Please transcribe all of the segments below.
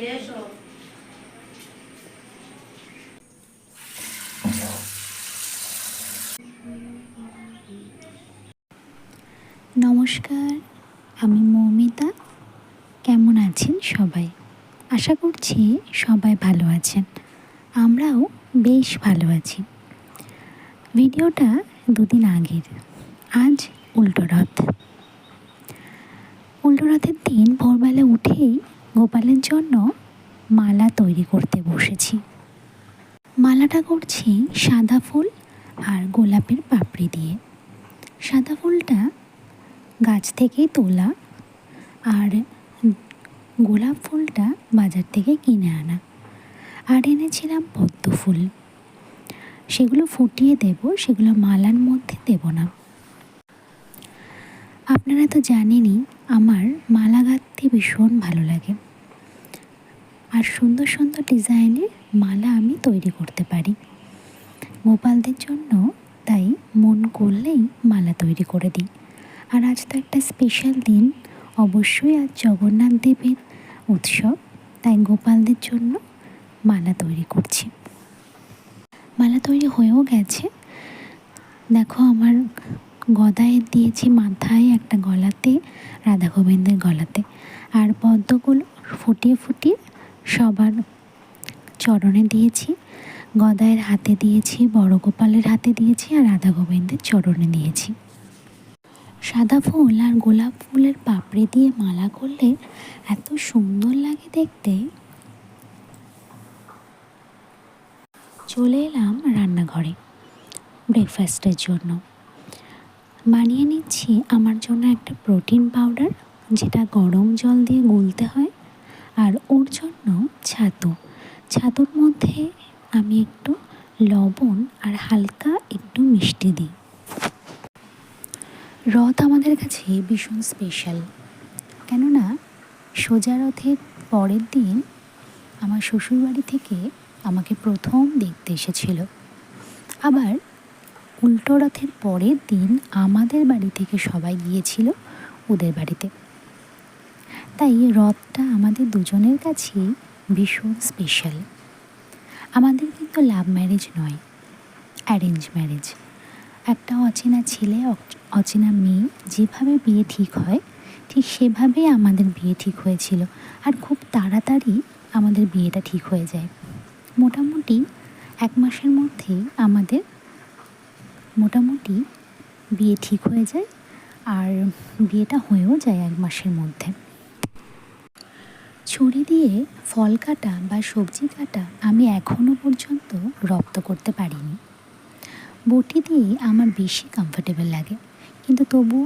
নমস্কার, আমি মৌমিতা। কেমন আছেন সবাই? আশা করছি সবাই ভালো আছেন। আমরাও বেশ ভালো আছি। ভিডিওটা দুদিন আগের। আজ উল্টো রথ। উল্টো রথের দিন ভোরবেলা উঠেই গোপালের জন্য মালা তৈরি করতে বসেছি। মালাটা করছি সাদা ফুল আর গোলাপের পাপড়ি দিয়ে। সাদা ফুলটা গাছ থেকেই তোলা আর গোলাপ ফুলটা বাজার থেকে কিনে আনা আর এনেছিলাম পদ্ম ফুল। সেগুলো ফুটিয়ে দেব, সেগুলো মালার মধ্যে দেব না। আপনারা তো জানেনই, আমার মালা গাঁথতে ভীষণ ভালো লাগে। আর সুন্দর সুন্দর ডিজাইনের মালা আমি তৈরি করতে পারি। গোপালদের জন্য তাই মন করলেই মালা তৈরি করে দিই। আর আজ তো একটা স্পেশাল দিন। অবশ্যই আজ জগন্নাথ দেবের উৎসব। তাই গোপালদের জন্য মালা তৈরি করছি। মালা তৈরি হয়েও গেছে। দেখো আমার গদায় দিয়েছি মাথায় একটা গলাতে রাধা গোবিন্দের গলাতে। আর পদ্মগুলো ফুটিয়ে ফুটিয়ে সবার চরণে দিয়েছি। গদায়ের হাতে দিয়েছি বড় গোপালের হাতে দিয়েছি আর রাধা গোবিন্দের চরণে দিয়েছি। সাদা ফুল আর গোলাপ ফুলের পাপড়ি দিয়ে মালা করলে এত সুন্দর লাগে দেখতে। চলে এলাম রান্নাঘরে ব্রেকফাস্টের জন্য। বানিয়ে নিচ্ছি আমার জন্য একটা প্রোটিন পাউডার, যেটা গরম জল দিয়ে গুলতে হয়, আর ওর জন্য ছাতু। ছাতুর মধ্যে আমি একটু লবণ আর হালকা একটু মিষ্টি দিই। রথ আমাদের কাছে ভীষণ স্পেশাল কেননা, সোজা রথের পরের দিন আমার শ্বশুরবাড়ি থেকে আমাকে প্রথম দেখতে এসেছিল। আবার উল্টো রথের পরের দিন আমাদের বাড়ি থেকে সবাই গিয়েছিল ওদের বাড়িতে। তাই রথটা আমাদের দুজনের কাছেই ভীষণ স্পেশাল আমাদের কিন্তু লাভ ম্যারেজ নয় অ্যারেঞ্জ ম্যারেজ একটা অচেনা ছেলে, অচেনা মেয়ে যেভাবে বিয়ে ঠিক হয়, ঠিক সেভাবেই আমাদের বিয়ে ঠিক হয়েছিল আর খুব তাড়াতাড়ি আমাদের বিয়েটা ঠিক হয়ে যায়। মোটামুটি এক মাসের মধ্যেই আমাদের মোটামুটি বিয়ে ঠিক হয়ে যায় আর বিয়েটা হয়েও যায় এক মাসের মধ্যে। ছুরি দিয়ে ফল কাটা বা সবজি কাটা আমি এখনও পর্যন্ত রপ্ত করতে পারিনি। বটি দিয়ে আমার বেশি কমফোর্টেবল লাগে। কিন্তু তবু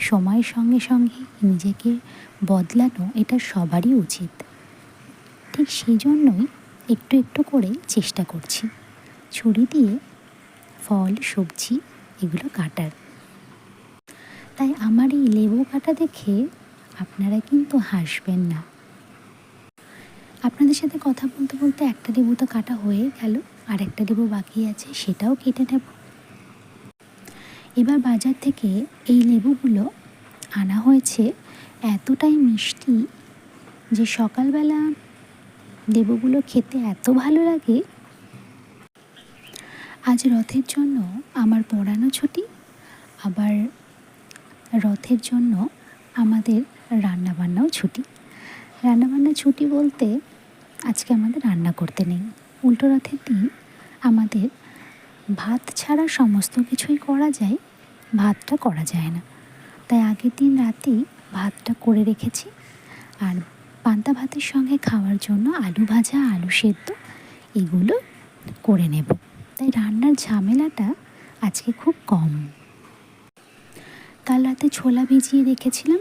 সময়ের সঙ্গে সঙ্গে নিজেকে বদলানো এটা সবারই উচিত। ঠিক সেই জন্যই একটু একটু করে চেষ্টা করছি। ছুরি দিয়ে ফল, সবজি এগুলো কাটার। তাই আমার এই লেবু কাটা দেখে আপনারা কিন্তু হাসবেন না। আপনাদের সাথে কথা বলতে বলতে একটা লেবু তো কাটা হয়ে গেল, আর একটা লেবু বাকি আছে সেটাও কেটে নেব। এবার বাজার থেকে এই লেবুগুলো আনা হয়েছে এতটাই মিষ্টি যে সকালবেলা লেবুগুলো খেতে এত ভালো লাগে আজ রথের জন্য আমার পড়ানো ছুটি, আবার রথের জন্য আমাদের রান্নাবান্নাও ছুটি। রান্নাবান্না ছুটি বলতে আজকে আমাদের রান্না করতে নেই। উল্টো রথের দিন আমাদের ভাত ছাড়া সমস্ত কিছুই করা যায়, ভাতটা করা যায় না। তাই আগের দিন রাতেই ভাতটা করে রেখেছি। আর পান্তা ভাতের সঙ্গে খাওয়ার জন্য আলু ভাজা, আলু সেদ্ধ, এগুলো করে নেব। তাই রান্নার ঝামেলাটা আজকে খুব কম। কাল রাতে ছোলা ভিজিয়ে রেখেছিলাম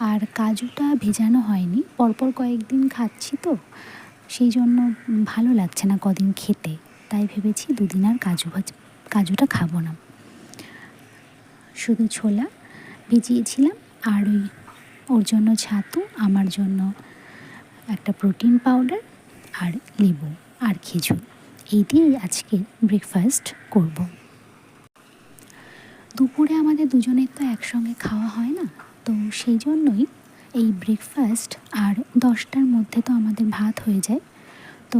আর কাজুটা ভেজানো হয়নি। পরপর কয়েকদিন খাচ্ছি তো, সেই জন্য ভালো লাগছে না কদিন খেতে। তাই ভেবেছি দুদিন আর কাজু ভাজ, কাজুটা খাব না। শুধু ছোলা ভিজিয়েছিলাম আর ওই, ওর জন্য ছাতু, আমার জন্য একটা প্রোটিন পাউডার আর লেবু আর খেজুর। এই দিয়েই আজকে ব্রেকফাস্ট করব। দুপুরে আমাদের দুজনের তো একসঙ্গে খাওয়া হয় না, তো সেই জন্যই এই ব্রেকফাস্ট আর দশটার মধ্যে তো আমাদের ভাত হয়ে যায়। তো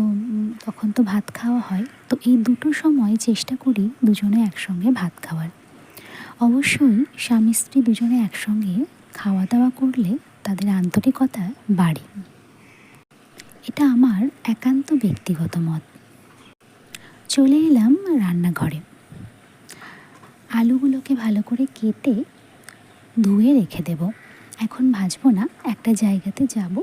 তখন তো ভাত খাওয়া হয়, তো এই দুটো সময় চেষ্টা করি দুজনে একসঙ্গে ভাত খাওয়ার। অবশ্যই স্বামী স্ত্রী দুজনে একসঙ্গে খাওয়া দাওয়া করলে তাদের আন্তরিকতা বাড়ে। এটা আমার একান্ত ব্যক্তিগত মত। চলে এলাম রান্নাঘরে। আলুগুলোকে ভালো করে কেটে ধুয়ে রেখে দেব। এখন ভাজবো না, একটা জায়গাতে যাব।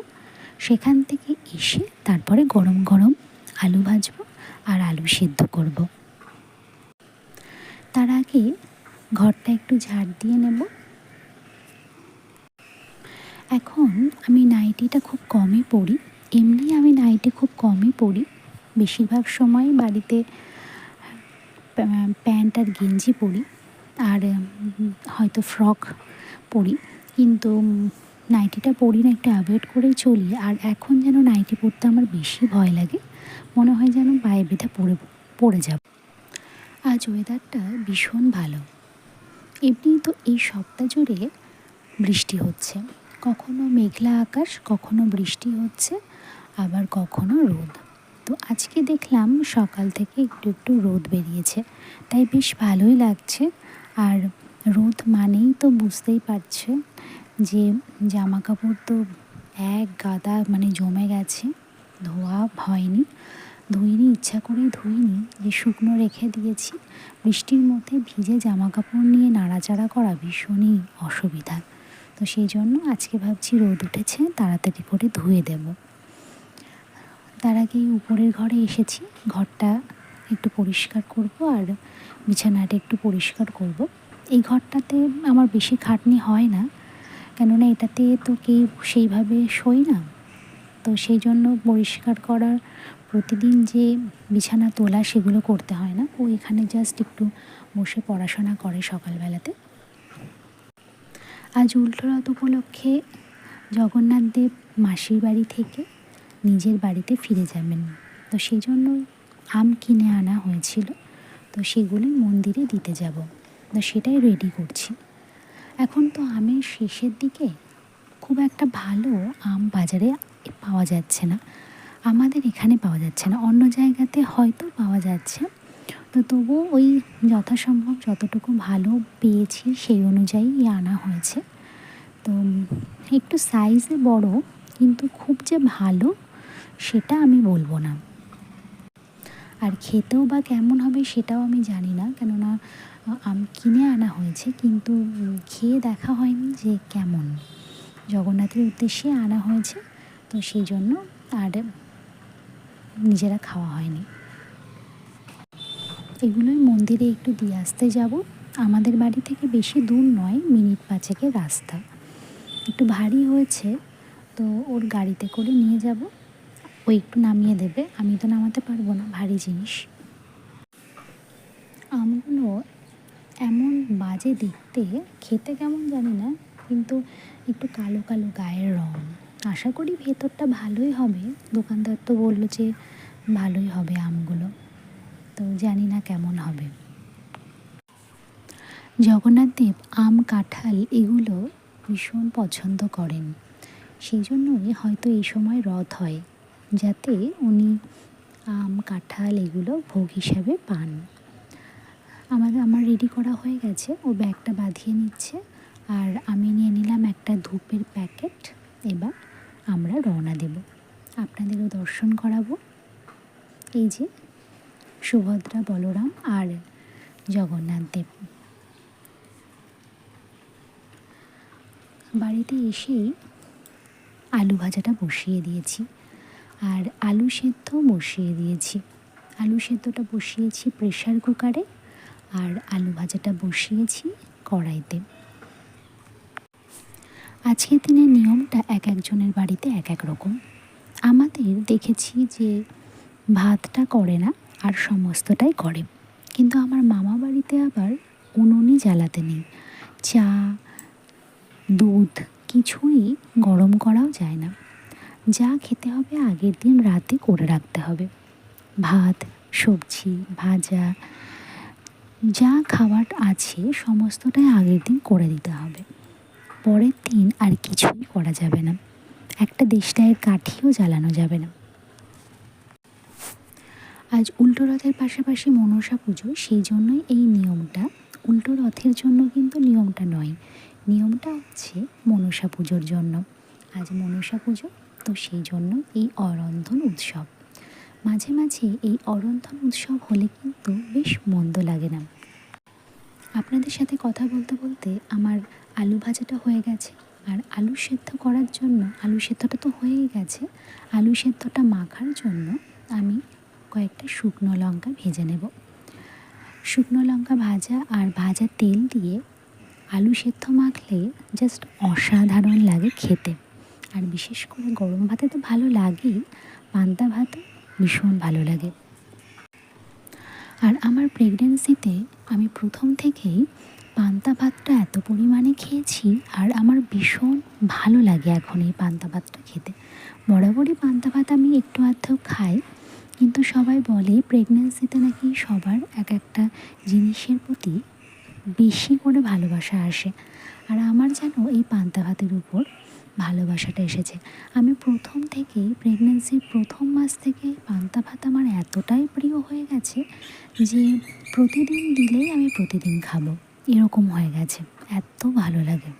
সেখান থেকে এসে তারপরে গরম গরম আলু ভাজবো আর আলু সিদ্ধ করব। তার আগে ঘরটা একটু ঝাড় দিয়ে নেব। এখন আমি নাইটিটা খুব কমই পরি। এমনি আমি নাইটি খুব কমই পরি। বেশিরভাগ সময় বাড়িতে প্যান্ট আর গেঞ্জি পরি আর হয়তো ফ্রক পরি। কিন্তু নাইটিটা পরি না, একটু অ্যাভয়েড করেই চলি। আর এখন যেন নাইটি পরতে আমার বেশি ভয় লাগে, মনে হয় যেন পায়ে বেঁধে পড়ে পড়ে যাব। আজ ওয়েদারটা ভীষণ ভালো। এমনি তো এই সপ্তাহ জুড়ে বৃষ্টি হচ্ছে। কখনো মেঘলা আকাশ, কখনো বৃষ্টি হচ্ছে, আবার কখনো রোদ। তো আজকে দেখলাম সকাল থেকে একটু একটু রোদ বেরিয়েছে, তাই বেশ ভালোই লাগছে। আর রোদ মানেই তো বুঝতেই পারছে যে জামা কাপড় তো এক গাদা মানে জমে গেছে, ধোয়া হয়নি। ধুইনি, ইচ্ছা করে ধুইনি, যে শুকনো রেখে দিয়েছি। বৃষ্টির মধ্যে ভিজে জামা কাপড় নিয়ে নাড়াচাড়া করা ভীষণই অসুবিধা। তো সেই জন্য আজকে ভাবছি রোদ উঠেছে, তাড়াতাড়ি করে ধুয়ে দেব। তার আগে উপরের ঘরে এসেছি। ঘরটা একটু পরিষ্কার করব আর বিছানাটা একটু পরিষ্কার করব। এই ঘরটাতে আমার বেশি খাটনি হয় না, কেননা এটাতে তো কেউ সেইভাবে শোয় না। তো সেই জন্য পরিষ্কার করার প্রতিদিন যে বিছানা তোলা সেগুলো করতে হয় না। ও এখানে জাস্ট একটু বসে পড়াশোনা করে সকালবেলাতে। আজ উল্টোরথ উপলক্ষে জগন্নাথ দেব মাসির বাড়ি থেকে নিজের বাড়িতে ফিরে যাবেন। না তো সেই জন্য আম কিনে আনা হয়েছিল। তো সেগুলি মন্দিরে দিতে যাব। তো সেটাই রেডি করছি। এখন তো আমের শেষের দিকে খুব একটা ভালো আম বাজারে পাওয়া যাচ্ছে না। আমাদের এখানে পাওয়া যাচ্ছে না। অন্য জায়গাতে হয়তো পাওয়া যাচ্ছে। তো তবুও ওই যথাসম্ভব যতটুকু ভালো পেয়েছি সেই অনুযায়ী আনা হয়েছে। তো একটু সাইজে বড়, কিন্তু খুব যে ভালো সেটা আমি বলব না। আর খেতেও বা কেমন হবে সেটাও আমি জানি না, কেননা আম কিনে আনা হয়েছে, কিন্তু খেয়ে দেখা হয়নি যে কেমন। জগন্নাথের উদ্দেশ্যে আনা হয়েছে, তো সেই জন্য আর নিজেরা খাওয়া হয়নি। এগুলোই মন্দিরে একটু দিয়ে আসতে যাব। আমাদের বাড়ি থেকে বেশি দূর নয়, মিনিট পাঁচেকের রাস্তা। একটু ভারী হয়েছে, তো ওর গাড়িতে করে নিয়ে যাব। ও একটু নামিয়ে দেবে, আমি তো নামাতে পারব না, ভারী জিনিস। আমগুলো এমন বাজে দেখতে, খেতে কেমন জানি না, কিন্তু একটু কালো কালো গায়ের রং। আশা করি ভেতরটা ভালোই হবে, দোকানদার তো বলল যে ভালোই হবে আমগুলো, তো জানি না কেমন হবে। জগন্নাথদেব আম, কাঁঠাল এগুলো ভীষণ পছন্দ করেন, সেই জন্যই হয়তো এই সময় রথ হয়। যাতে উনি আম, কাঁঠাল এগুলো ভোগ হিসাবে পান। আমার আমার রেডি করা হয়ে গেছে। ও ব্যাগটা বাঁধিয়ে নিচ্ছে। আর আমি নিয়ে নিলাম একটা ধূপের প্যাকেট। এবার আমরা রওনা দেব। আপনাদেরও দর্শন করাবো। এই যে সুভদ্রা, বলরাম আর জগন্নাথ দেব। বাড়িতে এসেই আলু ভাজাটা বসিয়ে দিয়েছি। আর আলু সেদ্ধ বসিয়ে দিয়েছি। আলু সেদ্ধটা বসিয়েছি প্রেশার কুকারে আর আলু ভাজাটা বসিয়েছি কড়াইতে। আজকের দিনের নিয়মটা এক একজনের বাড়িতে এক এক রকম। আমাদের দেখেছি যে ভাতটা করে না আর সমস্তটাই করে। কিন্তু আমার মামা বাড়িতে আবার উনুনই জ্বালাতে নেই। চা, দুধ কিছুই গরম করাও যায় না। যা খেতে হবে আগের দিন রাতে করে রাখতে হবে। ভাত, সবজি, ভাজা, যা খাবার আছে সমস্তটাই আগের দিন করে দিতে হবে। পরের দিন আর কিছুই করা যাবে না। একটা দেশটায়ের কাঠিও জ্বালানো যাবে না। আজ উল্টো রথের পাশাপাশি মনসা পুজো, সেই জন্যই এই নিয়মটা। উল্টো রথের জন্য কিন্তু নিয়মটা নয়। নিয়মটা হচ্ছে মনসা পুজোর জন্য। আজ মনসা পুজো তো সেই জন্য এই অরন্ধন উৎসব। মাঝে মাঝে এই অরন্ধন উৎসব হলে কিন্তু বেশ মন্দ লাগে না। আপনাদের সাথে কথা বলতে বলতে আমার আলু ভাজাটা হয়ে গেছে। আর আলু সেদ্ধ করার জন্য, আলু সেদ্ধটা তো হয়েই গেছে। আলু সেদ্ধটা মাখার জন্য আমি কয়েকটা শুকনো লঙ্কা ভেজে নেব। শুকনো লঙ্কা ভাজা আর ভাজা তেল দিয়ে আলু সেদ্ধ মাখলে জাস্ট অসাধারণ লাগে খেতে। আর বিশেষ করে গরম ভাতে তো ভালো লাগেই, পান্তা ভাতে ভীষণ ভালো লাগে। আর আমার প্রেগনেন্সিতে আমি প্রথম থেকেই পান্তা ভাতটা এত পরিমাণে খেয়েছি আর আমার ভীষণ ভালো লাগে এখন এই পান্তা ভাতটা খেতে। বরাবরই পান্তা ভাত আমি একটু আধেও খাই, কিন্তু সবাই বলে প্রেগনেন্সিতে নাকি সবার এক একটা জিনিসের প্রতি বেশি করে ভালোবাসা আসে। আর আমার যেন এই পান্তা ভাতের উপর ভালোবাসাটা এসেছে। আমি প্রথম থেকেই প্রেগনেন্সির প্রথম মাস থেকে পান্তা ভাত আমার এতটাই প্রিয় হয়ে গেছে যে প্রতিদিন দিলেই আমি প্রতিদিন খাব। এরকম হয়ে গেছে। এত ভালো লাগে।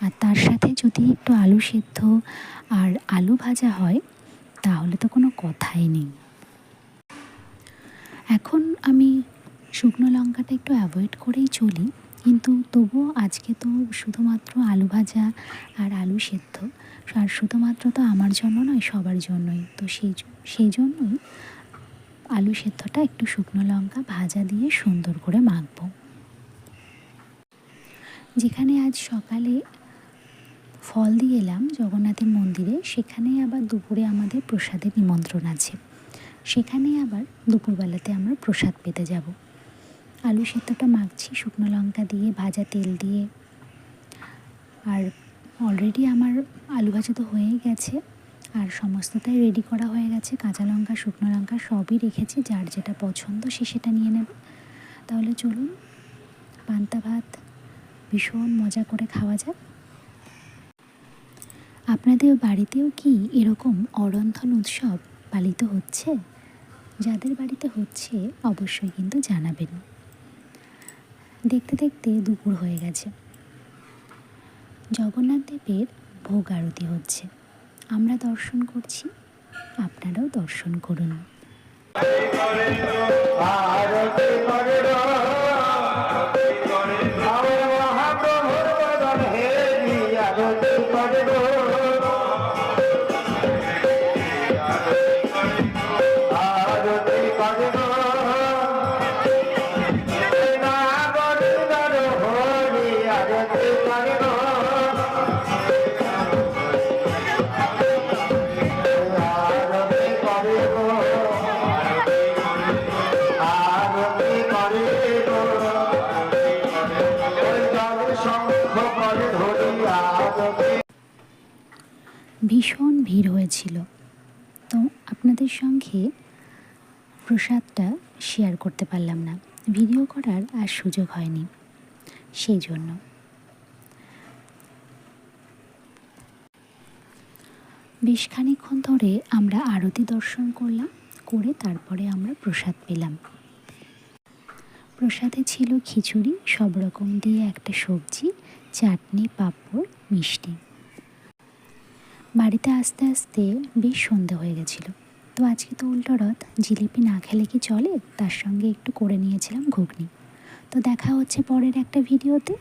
আর তার সাথে যদি একটু আলু সেদ্ধ আর আলু ভাজা হয়, তাহলে তো কোনো কথাই নেই। এখন আমি শুকনো লঙ্কাটা একটু অ্যাভয়েড করেই চলি। কিন্তু তবুও আজকে তো শুধুমাত্র আলু ভাজা আর আলু সেদ্ধ। আর শুধুমাত্র তো আমার জন্য নয়, সবার জন্যই। তো সেই সেই জন্যই আলু সেদ্ধটা একটু শুকনো লঙ্কা ভাজা দিয়ে সুন্দর করে মাখবো। যেখানে আজ সকালে ফল দিয়ে এলাম জগন্নাথের মন্দিরে, সেখানে আবার দুপুরে আমাদের প্রসাদের নিমন্ত্রণ আছে। সেখানে আবার দুপুরবেলাতে আমরা প্রসাদ পেতে যাব। আলু সেদ্ধটা মাখছি, শুকনো লঙ্কা দিয়ে, ভাজা তেল দিয়ে। আর অলরেডি আমার আলু ভাজা তো হয়েই গেছে, আর সমস্তটাই রেডি করা হয়ে গেছে। কাঁচা লঙ্কা, শুকনো লঙ্কা সবই রেখেছি, যার যেটা পছন্দ সে সেটা নিয়ে নেবে। তাহলে চলুন, পান্তা ভাত ভীষণ মজা করে খাওয়া যাক। আপনাদের বাড়িতেও কি এরকম অরন্ধন উৎসব পালিত হচ্ছে? যাদের বাড়িতে হচ্ছে, অবশ্যই কিন্তু জানাবেন। দেখতে দেখতে দুপুর হয়ে গেছে। জগন্নাথ দেবের ভোগ আরতি হচ্ছে। আমরা দর্শন করছি, আপনারাও দর্শন করুন। ভীষণ ভিড় হয়েছিল। তো আপনাদের সঙ্গে প্রসাদটা শেয়ার করতে পারলাম না। ভিডিও করার আর সুযোগ হয়নি। সেই জন্য। বেশ খানিক্ষণ ধরে আমরা আরতি দর্শন করলাম, করে তারপরে আমরা প্রসাদ পেলাম। প্রসাদে ছিল খিচুড়ি, সব রকম দিয়ে একটা সবজি, চাটনি, পাঁপড়, মিষ্টি। বাড়িতে আস্তে আস্তে বেশ সন্ধে হয়ে গেছিল। তো আজকে তো উল্টো রথ, জিলিপি না খেলে কি চলে? তার সঙ্গে একটু করে নিয়েছিলাম ঘুগনি। তো দেখা হচ্ছে পরের একটা ভিডিওতে।